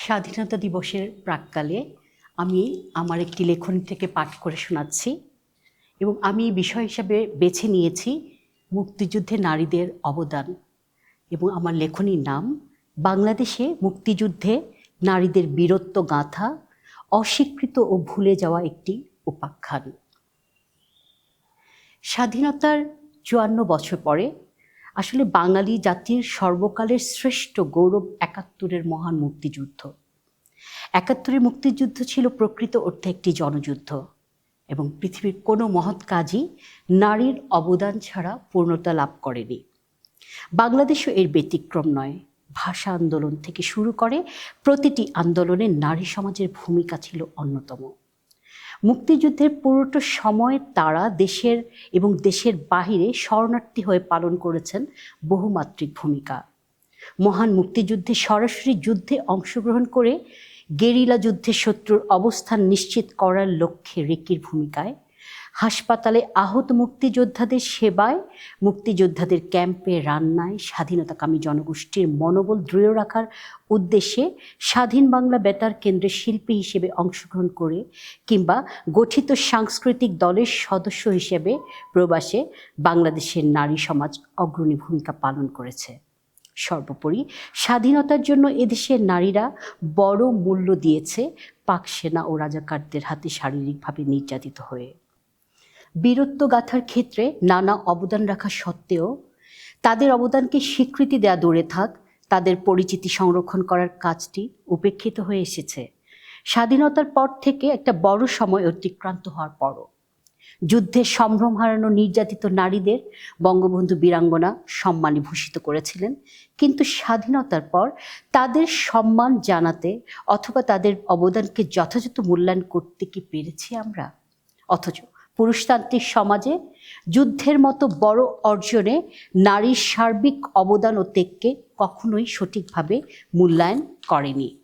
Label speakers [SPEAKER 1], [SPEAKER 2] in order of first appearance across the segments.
[SPEAKER 1] স্বাধীনতা দিবসের প্রাককালে আমি আমার একটি লেখনী থেকে পাঠ করে শোনাচ্ছি এবং আমি বিষয় হিসাবে বেছে নিয়েছি মুক্তিযুদ্ধে নারীদের অবদান এবং আমার লেখনীর নাম বাংলাদেশে মুক্তিযুদ্ধে নারীদের বীরত্ব গাঁথা, অস্বীকৃত ও ভুলে যাওয়া একটি উপাখ্যান। স্বাধীনতার চুয়ান্ন বছর পরে আসলে বাঙালি জাতির সর্বকালের শ্রেষ্ঠ গৌরব একাত্তরের মহান মুক্তিযুদ্ধ। একাত্তরের মুক্তিযুদ্ধ ছিল প্রকৃত অর্থে একটি জনযুদ্ধ এবং পৃথিবীর কোনো মহৎ কাজই নারীর অবদান ছাড়া পূর্ণতা লাভ করেনি। বাংলাদেশও এর ব্যতিক্রম নয়। ভাষা আন্দোলন থেকে শুরু করে প্রতিটি আন্দোলনে নারী সমাজের ভূমিকা ছিল অন্যতম। মুক্তিযুদ্ধের পুরোটা সময় তারা দেশের এবং দেশের বাহিরে শরণার্থী হয়ে পালন করেছেন বহুমাত্রিক ভূমিকা। মহান মুক্তিযুদ্ধে সরাসরি যুদ্ধে অংশগ্রহণ করে গেরিলা যুদ্ধে শত্রুর অবস্থান নিশ্চিত করার লক্ষ্যে রেকির ভূমিকায় হাসপাতালে আহত মুক্তিযোদ্ধাদের সেবায়, মুক্তিযোদ্ধাদের ক্যাম্পে রান্নায় স্বাধীনতাকামী জনগোষ্ঠীর মনোবল দৃঢ় রাখার উদ্দেশ্যে স্বাধীন বাংলা বেতার কেন্দ্রের শিল্পী হিসেবে অংশগ্রহণ করে কিংবা গঠিত সাংস্কৃতিক দলের সদস্য হিসেবে প্রবাসে বাংলাদেশের নারী সমাজ অগ্রণী ভূমিকা পালন করেছে। সর্বোপরি স্বাধীনতার জন্য এদেশের নারীরা বড় মূল্য দিয়েছে পাক সেনা ও রাজাকারদের হাতে শারীরিকভাবে নির্যাতিত হয়ে। বীরত্ব গাথার ক্ষেত্রে নানা অবদান রাখা সত্ত্বেও তাদের অবদানকে স্বীকৃতি দেয়া দূরে থাক, তাদের পরিচিতি সংরক্ষণ করার কাজটি উপেক্ষিত হয়ে এসেছে। স্বাধীনতার পর থেকে একটা বড় সময় অতিক্রান্ত হওয়ার পরও। যুদ্ধের সম্ভ্রম হারানো নির্যাতিত নারীদের বঙ্গবন্ধু বীরাঙ্গনা সম্মানে ভূষিত করেছিলেন, কিন্তু স্বাধীনতার পর তাদের সম্মান জানাতে অথবা তাদের অবদানকে যথাযথ মূল্যায়ন করতে কি পেরেছি আমরা? অথচ পুরুষতান্ত্রিক সমাজে যুদ্ধের মতো বড় অর্জনে নারীর সার্বিক অবদান ও ত্যাগকে কখনোই সঠিকভাবে মূল্যায়ন করেনি।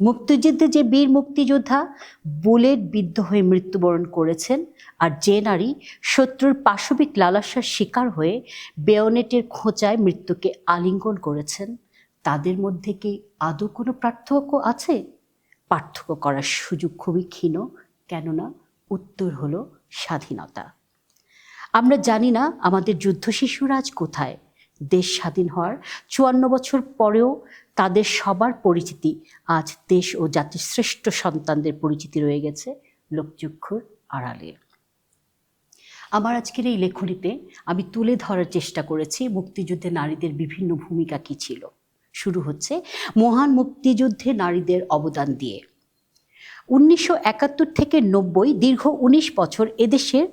[SPEAKER 1] মুক্তিযুদ্ধে যে বীর মুক্তিযোদ্ধা বুলেট বিদ্ধ হয়ে মৃত্যুবরণ করেছেন আর যে নারী শত্রুর পাশবিক লালাসার শিকার হয়ে বেয়নেটের খোঁচায় মৃত্যুকে আলিঙ্গন করেছেন, তাদের মধ্যে কি আদৌ কোনো পার্থক্য আছে? পার্থক্য করার সুযোগ খুবই ক্ষীণ, কেননা উত্তর হলো স্বাধীনতা। আমরা জানি না আমাদের যুদ্ধ শিশুরা আজ কোথায়। দেশ স্বাধীন হওয়ার চুয়ান্ন বছর পরেও তাদের সবার পরিচিতি, আজ দেশ ও জাতির শ্রেষ্ঠ সন্তানদের পরিচিতি রয়ে গেছে লোকচক্ষুর আড়ালে। আমার আজকের এই লেখনীতে আমি তুলে ধরার চেষ্টা করেছি মুক্তিযুদ্ধে নারীদের বিভিন্ন ভূমিকা কী ছিল। শুরু হচ্ছে মহান মুক্তিযুদ্ধে নারীদের অবদান দিয়ে। উনিশশো একাত্তর থেকে নব্বই, দীর্ঘ উনিশ বছর এদেশের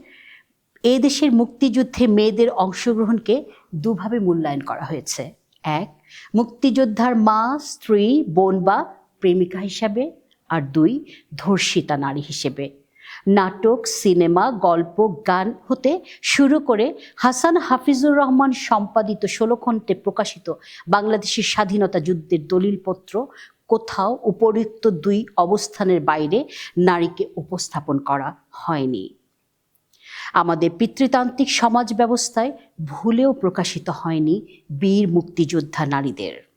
[SPEAKER 1] এদেশের মুক্তিযুদ্ধে মেয়েদের অংশগ্রহণকে দুভাবে মূল্যায়ন করা হয়েছে। এক, মুক্তিযোদ্ধার মা, স্ত্রী, বোন বা প্রেমিকা হিসাবে। আর দুই, ধর্ষিতা নারী হিসেবে। নাটক, সিনেমা, গল্প, গান হতে শুরু করে হাসান হাফিজুর রহমান সম্পাদিত ষোলো খণ্ডে প্রকাশিত বাংলাদেশের স্বাধীনতা যুদ্ধের দলিলপত্র কোথাও উপরিক্ত দুই অবস্থানের বাইরে নারীকে উপস্থাপন করা হয়নি। আমাদের পিতৃতান্ত্রিক সমাজ ব্যবস্থায় ভুলেও প্রকাশিত হয়নি বীর মুক্তিযোদ্ধা নারীদের।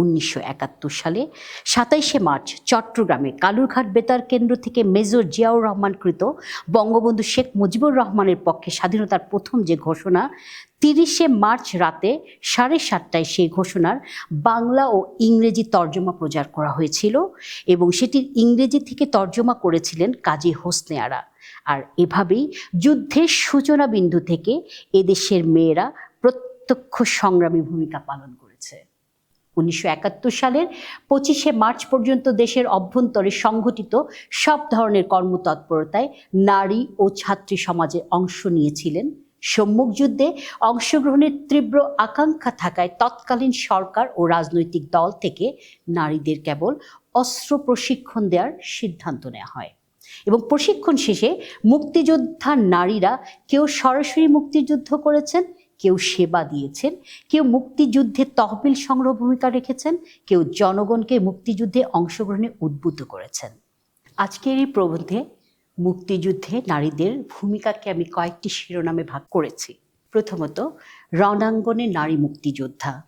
[SPEAKER 1] উনিশশো একাত্তর সালে সাতাইশে মার্চ চট্টগ্রামে কালুরঘাট বেতার কেন্দ্র থেকে মেজর জিয়াউর রহমান কৃত বঙ্গবন্ধু শেখ মুজিবুর রহমানের পক্ষে স্বাধীনতার প্রথম যে ঘোষণা, তিরিশে মার্চ রাতে সাড়ে সাতটায় সেই ঘোষণার বাংলা ও ইংরেজি তর্জমা প্রচার করা হয়েছিল এবং সেটির ইংরেজি থেকে তর্জমা করেছিলেন কাজী হোসনে আরা। আর এভাবেই যুদ্ধের সূচনা বিন্দু থেকে এদেশের মেয়েরা প্রত্যক্ষ সংগ্রামী ভূমিকা পালন করেছে। উনিশশো একাত্তর সালের পঁচিশে মার্চ পর্যন্ত দেশের অভ্যন্তরে সংঘটিত সব ধরনের কর্মতৎপরতায় নারী ও ছাত্রী সমাজে অংশ নিয়েছিলেন। সম্মুখ যুদ্ধে অংশগ্রহণের তীব্র আকাঙ্ক্ষা থাকায় তৎকালীন সরকার ও রাজনৈতিক দল থেকে নারীদের কেবল অস্ত্র প্রশিক্ষণ দেওয়ার সিদ্ধান্ত নেওয়া হয় এবং প্রশিক্ষণ শেষে মুক্তিযোদ্ধা নারীরা কেউ সরাসরি মুক্তিযুদ্ধ করেছেন কেউ সেবা দিয়েছেন, কেউ মুক্তিযুদ্ধে তহবিল সংগ্রহ ভূমিকা রেখেছেন, কেউ জনগণকে মুক্তিযুদ্ধে অংশগ্রহণে উদ্বুদ্ধ করেছেন। আজকের এই প্রবন্ধে মুক্তিযুদ্ধে নারীদের ভূমিকাকে আমি কয়েকটি শিরোনামে ভাগ করেছি। প্রথমত, রণাঙ্গনে নারী মুক্তিযোদ্ধা।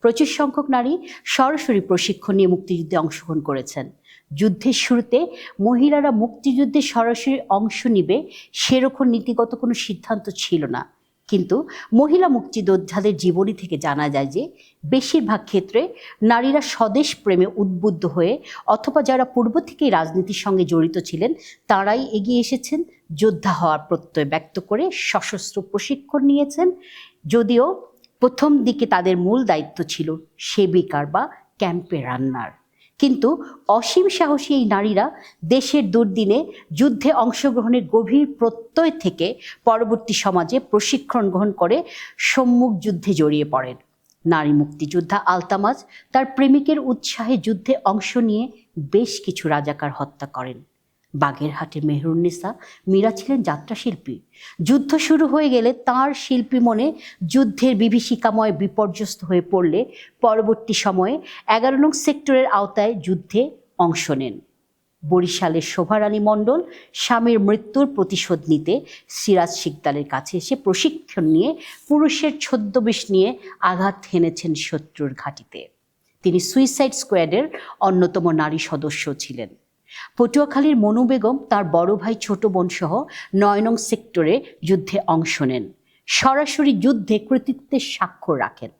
[SPEAKER 1] প্রচুর সংখ্যক নারী সরাসরি প্রশিক্ষণ নিয়ে মুক্তিযুদ্ধে অংশগ্রহণ করেছেন। যুদ্ধের শুরুতে মহিলারা মুক্তিযুদ্ধে সরাসরি অংশ নিবে সেরকম নীতিগত কোনো সিদ্ধান্ত ছিল না। কিন্তু মহিলা মুক্তিযোদ্ধাদের জীবনী থেকে জানা যায় যে বেশিরভাগ ক্ষেত্রে নারীরা স্বদেশ প্রেমে উদ্বুদ্ধ হয়ে অথবা যারা পূর্ব থেকেই রাজনীতির সঙ্গে জড়িত ছিলেন, তারাই এগিয়ে এসেছেন। যোদ্ধা হওয়ার প্রত্যয় ব্যক্ত করে সশস্ত্র প্রশিক্ষণ নিয়েছেন। যদিও প্রথম দিকে তাদের মূল দায়িত্ব ছিল সেবিকার বা ক্যাম্পে রান্নার। কিন্তু অসীম সাহসী এই নারীরা দেশের দুর্দিনে যুদ্ধে অংশগ্রহণের গভীর প্রত্যয় থেকে পরবর্তী সমাজে প্রশিক্ষণ গ্রহণ করে সম্মুখ যুদ্ধে জড়িয়ে পড়েন। নারী মুক্তিযোদ্ধা আলতামাজ তার প্রেমিকের উৎসাহে যুদ্ধে অংশ নিয়ে বেশ কিছু রাজাকার হত্যা করেন। বাগেরহাটে মেহরুন্নেসা মীরা ছিলেন যাত্রাশিল্পী যুদ্ধ শুরু হয়ে গেলে তার শিল্পী মনে যুদ্ধের বিভীষিকাময় বিপর্যস্ত হয়ে পড়লে পরবর্তী সময়ে এগারো নং সেক্টরের আওতায় যুদ্ধে অংশ নেন। বরিশালের শোভারানী মণ্ডল স্বামীর মৃত্যুর প্রতিশোধ নিতে সিরাজ শিকদারের কাছে এসে প্রশিক্ষণ নিয়ে পুরুষের ছদ্মবেশ নিয়ে আঘাত হেনেছেন শত্রুর ঘাঁটিতে। তিনি সুইসাইড স্কোয়াডের অন্যতম নারী সদস্য ছিলেন। পটুয়াখালীর মনু বেগম, তার বড় ভাই ছোট বোন সহ নয় নং সেক্টরে যুদ্ধে অংশ নেন। সরাসরি যুদ্ধে কৃতিত্বের স্বাক্ষর রাখেন।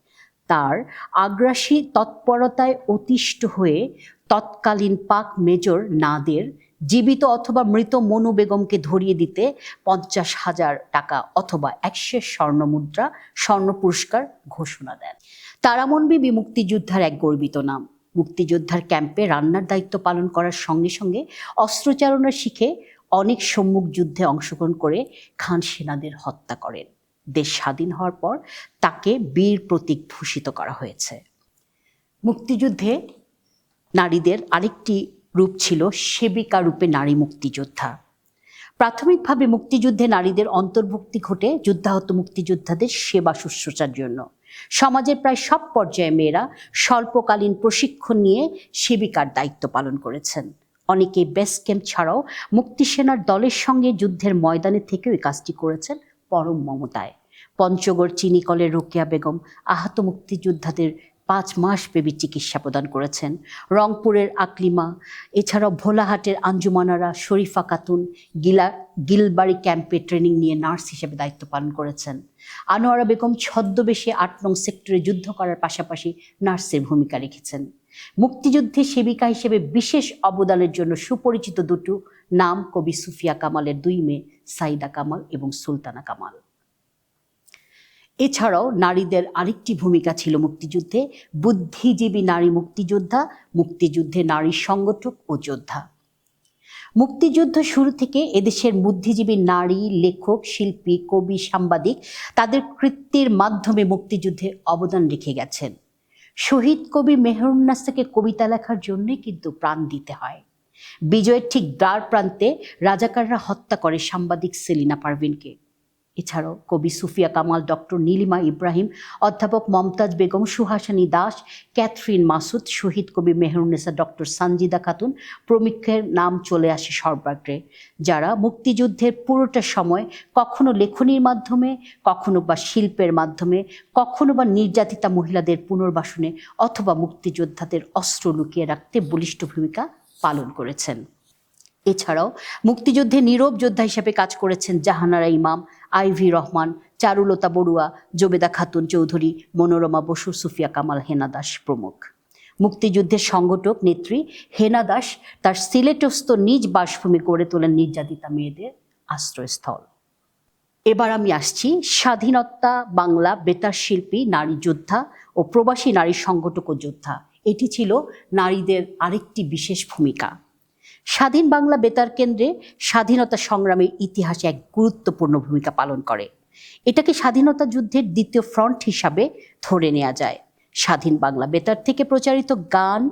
[SPEAKER 1] তার আগ্রাসী তৎপরতায় অতিষ্ঠ হয়ে তৎকালীন পাক মেজর নাদের জীবিত অথবা মৃত মনু বেগমকে ধরিয়ে দিতে পঞ্চাশ হাজার টাকা অথবা একশো স্বর্ণ মুদ্রা, স্বর্ণ পুরস্কার ঘোষণা দেন। তারামন বিমুক্তিযোদ্ধার এক গর্বিত নাম। মুক্তিযোদ্ধার ক্যাম্পে রান্নার দায়িত্ব পালন করার সঙ্গে সঙ্গে অস্ত্রচারণা শিখে অনেক সম্মুখ যুদ্ধে অংশগ্রহণ করে খান সেনাদের হত্যা করেন। দেশ স্বাধীন হওয়ার পর তাকে বীর প্রতীক ভূষিত করা হয়েছে। মুক্তিযুদ্ধে নারীদের আরেকটি রূপ ছিল সেবিকা রূপে নারী মুক্তিযোদ্ধা। প্রাথমিকভাবে মুক্তিযুদ্ধে নারীদের অন্তর্ভুক্তি ঘটে যুদ্ধাহত মুক্তিযোদ্ধাদের সেবা শুশ্রূষার জন্য। সমাজের প্রায় সব পর্যায়ে মেয়েরা স্বল্পকালীন প্রশিক্ষণ নিয়ে সেবিকার দায়িত্ব পালন করেছেন। অনেকে বেস ক্যাম্প ছাড়াও মুক্তিসেনার দলের সঙ্গে যুদ্ধের ময়দানে থেকেও এই কাজটি করেছেন পরম মমতায়। পঞ্চগড়, চিনিকলের, রোকেয়া বেগম আহত মুক্তিযোদ্ধাদের পাঁচ মাস ব্যাপী চিকিৎসা প্রদান করেছেন। রংপুরের আকলিমা, এছাড়াও ভোলাহাটের আঞ্জুমানারা, শরীফা খাতুন, গিলা, গিলবাড়ি ক্যাম্পে ট্রেনিং নিয়ে নার্স হিসেবে দায়িত্ব পালন করেছেন। আনোয়ারা বেগম ছদ্মবেশে আট নং সেক্টরে যুদ্ধ করার পাশাপাশি নার্সের ভূমিকা রেখেছেন। মুক্তিযুদ্ধে সেবিকা হিসেবে বিশেষ অবদানের জন্য সুপরিচিত দুটো নাম কবি সুফিয়া কামালের দুই মেয়ে সাইদা কামাল এবং সুলতানা কামাল। এছাড়াও নারীদের আরেকটি ভূমিকা ছিল মুক্তিযুদ্ধে, বুদ্ধিজীবী নারী মুক্তিযোদ্ধা, মুক্তিযুদ্ধে নারী সংগঠক ও যোদ্ধা। মুক্তিযুদ্ধ শুরু থেকে এদেশের বুদ্ধিজীবী নারী, লেখক, শিল্পী, কবি, সাংবাদিক তাদের কৃত্যের মাধ্যমে মুক্তিযুদ্ধে অবদান রেখে গেছেন। শহীদ কবি মেহরুন্নাসকে কবিতা লেখার জন্যই কিন্তু প্রাণ দিতে হয়। বিজয়ের ঠিক দ্বার প্রান্তে রাজাকাররা হত্যা করে সাংবাদিক সেলিনা পারভিনকে। এছাড়াও কবি সুফিয়া কামাল, ডক্টর নীলিমা ইব্রাহিম, অধ্যাপক মমতাজ বেগম, সুহাসানী দাস, ক্যাথরিন মাসুদ, শহীদ কবি মেহরুন্নেসা, ডক্টর সানজিদা খাতুন প্রমুখের নাম চলে আসে সর্বাগ্রে, যারা মুক্তিযুদ্ধের পুরোটা সময় কখনো লেখনির মাধ্যমে, কখনো বা শিল্পের মাধ্যমে, কখনো বা নির্যাতিতা মহিলাদের পুনর্বাসনে অথবা মুক্তিযোদ্ধাদের অস্ত্র লুকিয়ে রাখতে বলিষ্ঠ ভূমিকা পালন করেছেন। এছাড়াও মুক্তিযুদ্ধে নীরব যোদ্ধা হিসেবে কাজ করেছেন জাহানারা ইমাম আইভি রহমান, চারুলতা বড়ুয়া, জোবেদা খাতুন চৌধুরী, মনোরমা বসু, সুফিয়া কামাল হেনা দাস প্রমুখ। মুক্তিযুদ্ধের সংগঠক, নেত্রী হেনা দাস তার সিলেটস্থ নিজ বাসভূমি গড়ে তোলেন নির্যাতিতা মেয়েদের আশ্রয়স্থল। এবার আমি আসছি স্বাধীনতা, বাংলা, বেতার শিল্পী, নারী যোদ্ধা ও প্রবাসী নারী সংগঠক ও যোদ্ধা। এটি ছিল নারীদের আরেকটি বিশেষ ভূমিকা। স্বাধীন বাংলা বেতার কেন্দ্রে স্বাধীনতা সংগ্রামের ইতিহাসে এক গুরুত্বপূর্ণ ভূমিকা পালন করে। এটাকে স্বাধীনতা যুদ্ধের দ্বিতীয় ফ্রন্ট হিসাবে ধরে নেওয়া যায়। স্বাধীন বাংলা বেতার থেকে প্রচারিত গান,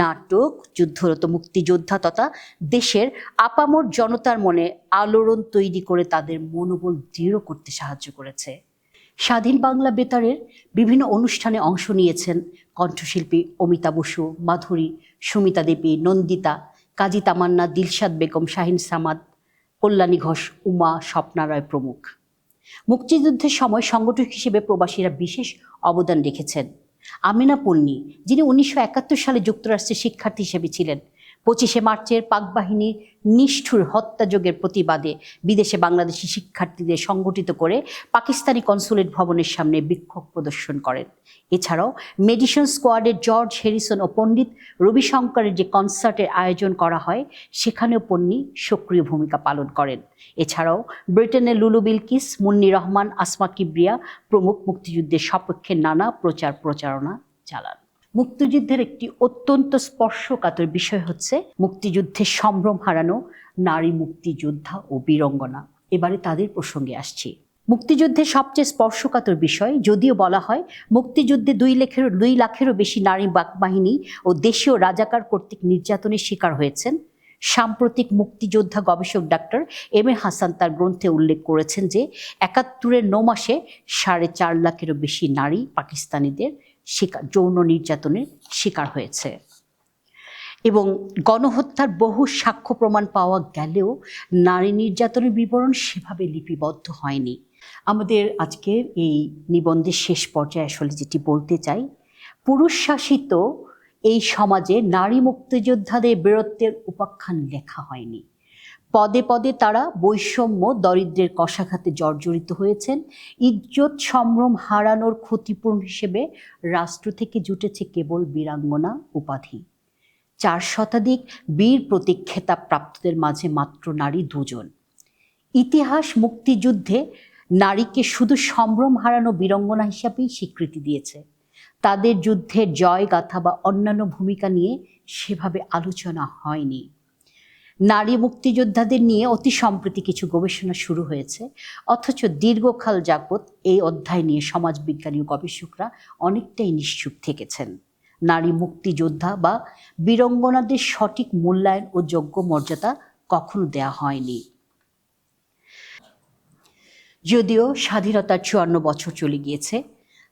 [SPEAKER 1] নাটক, যুদ্ধরত মুক্তিযোদ্ধা তথা দেশের আপামর জনতার মনে আলোড়ন তৈরি করে তাদের মনোবল দৃঢ় করতে সাহায্য করেছে। স্বাধীন বাংলা বেতারের বিভিন্ন অনুষ্ঠানে অংশ নিয়েছেন কণ্ঠশিল্পী অমিতা বসু, মাধুরী, সুমিতা দেবী, নন্দিতা কাজী তামান্না দিলশাদ বেগম, শাহিন সামাদ, কল্যাণী ঘোষ, উমা স্বপ্না রায় প্রমুখ। মুক্তিযুদ্ধের সময় সংগঠক হিসেবে প্রবাসীরা বিশেষ অবদান রেখেছেন। আমিনা পন্নী যিনি উনিশশো একাত্তর সালে যুক্তরাষ্ট্রের শিক্ষার্থী হিসেবে ছিলেন পঁচিশে মার্চের পাক বাহিনীর নিষ্ঠুর হত্যাযোগের প্রতিবাদে বিদেশে বাংলাদেশি শিক্ষার্থীদের সংগঠিত করে পাকিস্তানি কনসুলেট ভবনের সামনে বিক্ষোভ প্রদর্শন করেন। এছাড়াও মেডিসন স্কোয়াডের জর্জ হ্যারিসন ও পণ্ডিত রবিশঙ্করের যে কনসার্টের আয়োজন করা হয়, সেখানেও পন্নী সক্রিয় ভূমিকা পালন করেন। এছাড়াও ব্রিটেনের লুলু বিলকিস, মুন্নি রহমান, আসমা কিবরিয়া প্রমুখ মুক্তিযুদ্ধের সপক্ষে নানা প্রচার প্রচারণা চালান। মুক্তিযুদ্ধের একটি অত্যন্ত স্পর্শকাতর বিষয় হচ্ছে মুক্তিযুদ্ধের সম্ভ্রম হারানো নারী মুক্তিযোদ্ধা ও বীরঙ্গনা। এবারে তাদের প্রসঙ্গে আসছি। মুক্তিযুদ্ধের সবচেয়ে স্পর্শকাতর বিষয়, যদিও বলা হয় মুক্তিযুদ্ধে দুই লাখেরও দুই লাখেরও বেশি নারী বাহিনী ও দেশীয় রাজাকার কর্তৃক নির্যাতনের শিকার হয়েছেন। সাম্প্রতিক মুক্তিযোদ্ধা গবেষক ডাক্তার এম এ হাসান তার গ্রন্থে উল্লেখ করেছেন যে, একাত্তরের ন মাসে সাড়ে চার লাখেরও বেশি নারী পাকিস্তানিদের শিকার, যৌন নির্যাতনের শিকার হয়েছে। এবং গণহত্যার বহু সাক্ষ্য প্রমাণ পাওয়া গেলেও নারী নির্যাতনের বিবরণ সেভাবে লিপিবদ্ধ হয়নি। আমাদের আজকের এই নিবন্ধের শেষ পর্যায়ে আসলে যেটি বলতে চাই, পুরুষ শাসিত এই সমাজে নারী মুক্তিযোদ্ধাদের বীরত্বের উপাখ্যান লেখা হয়নি। পদে পদে তারা বৈষম্য, দরিদ্রের কষাঘাতে জর্জরিত হয়েছেন। ইজ্জত, সম্ভ্রম হারানোর ক্ষতিপূরণ হিসেবে রাষ্ট্র থেকে জুটেছে কেবল বীরাঙ্গনা উপাধি। চার শতাধিক বীর প্রতীক প্রাপ্তদের মাঝে মাত্র নারী দুজন। ইতিহাস মুক্তিযুদ্ধে নারীকে শুধু সম্ভ্রম হারানো বীরঙ্গনা হিসাবেই স্বীকৃতি দিয়েছে। তাদের যুদ্ধের জয় গাথা বা অন্যান্য ভূমিকা নিয়ে সেভাবে আলোচনা হয়নি। নারী মুক্তিযোদ্ধাদের নিয়ে অতি সম্প্রতি কিছু গবেষণা শুরু হয়েছে। অথচ দীর্ঘকাল যাবৎ এই অধ্যায় নিয়ে সমাজবিজ্ঞানী গবেষকরা অনেকটাই নিশ্চুপ থেকেছেন। নারী মুক্তিযোদ্ধা বা বীরঙ্গনাদের সঠিক মূল্যায়ন ও যোগ্য মর্যাদা কখনো দেয়া হয়নি। যদিও স্বাধীনতার চুয়ান্ন বছর চলে গিয়েছে,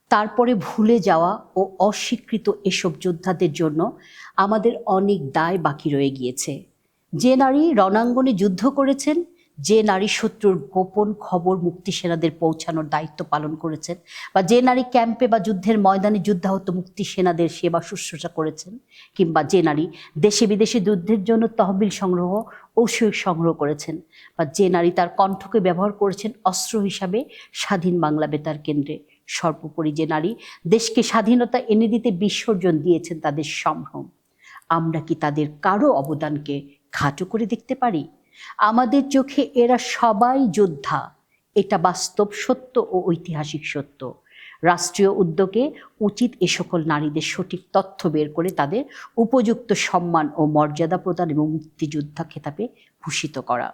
[SPEAKER 1] তারপরে ভুলে যাওয়া ও অস্বীকৃত এসব যোদ্ধাদের জন্য আমাদের অনেক দায় বাকি রয়ে গিয়েছে। যে নারী রণাঙ্গনে যুদ্ধ করেছেন, যে নারী শত্রুর গোপন খবর মুক্তি সেনাদের পৌঁছানোর দায়িত্ব পালন করেছেন, বা যে নারী ক্যাম্পে বা যুদ্ধের ময়দানে যুদ্ধাহত মুক্তি সেনাদের সেবা শুশ্রূষা করেছেন, কিংবা যে নারী দেশে বিদেশে যুদ্ধের জন্য তহবিল সংগ্রহ, ঔষধ সংগ্রহ করেছেন, বা যে নারী তার কণ্ঠকে ব্যবহার করেছেন অস্ত্র হিসাবে স্বাধীন বাংলা বেতার কেন্দ্রে। সর্বোপরি যে নারী দেশকে স্বাধীনতা এনে দিতে বিসর্জন দিয়েছেন তাদের সম্ভ্রম। আমরা কি তাদের কারও অবদানকে খাটো করে দেখতে পারি? আমাদের চোখে এরা সবাই যোদ্ধা। এটা বাস্তব সত্য ও ঐতিহাসিক সত্য। রাষ্ট্রীয় উদ্যোগে উচিত এ সকল নারীদের সঠিক তথ্য বের করে তাদের উপযুক্ত সম্মান ও মর্যাদা প্রদান এবং মুক্তিযোদ্ধা খেতাবে ভূষিত করা।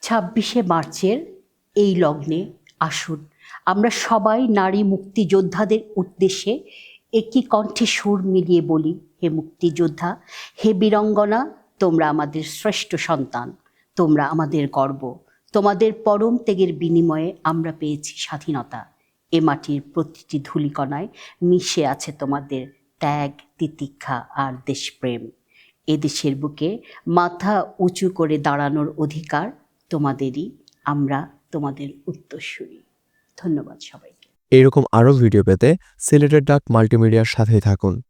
[SPEAKER 1] ছাব্বিশে মার্চের এই লগ্নে আসুন। আমরা সবাই নারী মুক্তিযোদ্ধাদের উদ্দেশ্যে একই কণ্ঠে সুর মিলিয়ে বলি, হে মুক্তিযোদ্ধা, হে বীরঙ্গনা তোমরা আমাদের শ্রেষ্ঠ সন্তান, তোমরা আমাদের গর্ব, তোমাদের পরম ত্যাগের বিনিময়ে আমরা পেয়েছি স্বাধীনতা। এ মাটির প্রতিটি ধূলিকণায় মিশে আছে তোমাদের ত্যাগ, তিতিক্ষা আর দেশপ্রেম। এদেশের বুকে মাথা উঁচু করে দাঁড়ানোর অধিকার তোমাদেরই, আমরা তোমাদের উত্তরসূরি। ধন্যবাদ সবাইকে।
[SPEAKER 2] এরকম আরও ভিডিও পেতে সিলেটের ডাক মাল্টিমিডিয়ার সাথেই থাকুন।